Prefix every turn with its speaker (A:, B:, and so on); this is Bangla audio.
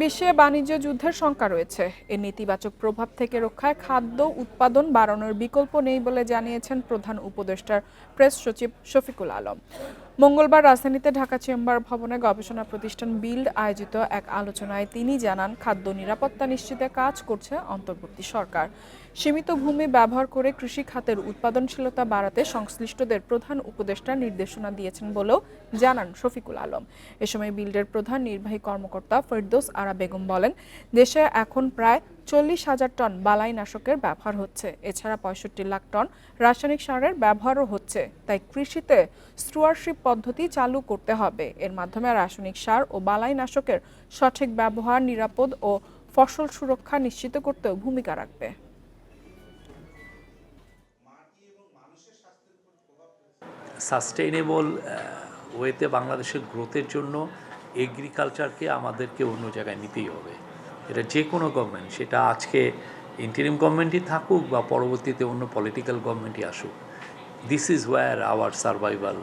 A: বিশ্বে বাণিজ্য যুদ্ধের শঙ্কা রয়েছে। এর নেতিবাচক প্রভাব থেকে রক্ষায় খাদ্য উৎপাদন বাড়ানোর বিকল্প নেই বলে জানিয়েছেন প্রধান উপদেষ্টার প্রেস সচিব শফিকুল আলম। মঙ্গলবার রাজধানীতে ঢাকা চেম্বার ভবনে গবেষণা প্রতিষ্ঠান বিল্ড আয়োজিত এক আলোচনায় তিনি জানান, খাদ্য নিরাপত্তা নিশ্চিতে কাজ করছে অন্তর্বর্তী সরকার। সীমিত ভূমি ব্যবহার করে কৃষি খাতের উৎপাদনশীলতা বাড়াতে সংশ্লিষ্টদের প্রধান উপদেষ্টা নির্দেশনা দিয়েছেন বলেও জানান শফিকুল আলম। এ সময় বিল্ডের প্রধান নির্বাহী কর্মকর্তা ফেরদৌস আরা বেগম বলেন, দেশে এখন প্রায় চল্লিশ হাজার টন বালাইনাশকের ব্যবহার হচ্ছে। এছাড়া পঁয়ষট্টি লাখ টন রাসায়নিক সারের ব্যবহারও হচ্ছে। তাই কৃষিতে স্টুয়ারশিপ পদ্ধতি চালু করতে হবে। এর মাধ্যমে রাসায়নিক সার ও বালাইনাশকের সঠিক ব্যবহার, নিরাপদ ও ফসল সুরক্ষা নিশ্চিত করতেও ভূমিকা রাখবে।
B: সাস্টেইনেবল ওয়েতে বাংলাদেশের গ্রোথের জন্য এগ্রিকালচারকে আমাদেরকে অন্য জায়গায় নিতেই হবে। এটা যে কোনো গভর্নমেন্ট সেটা আজকে ইন্টারিম গভর্নমেন্টই থাকুক বা পরবর্তীতে অন্য পলিটিক্যাল গভর্নমেন্টই আসুক। This is war our survival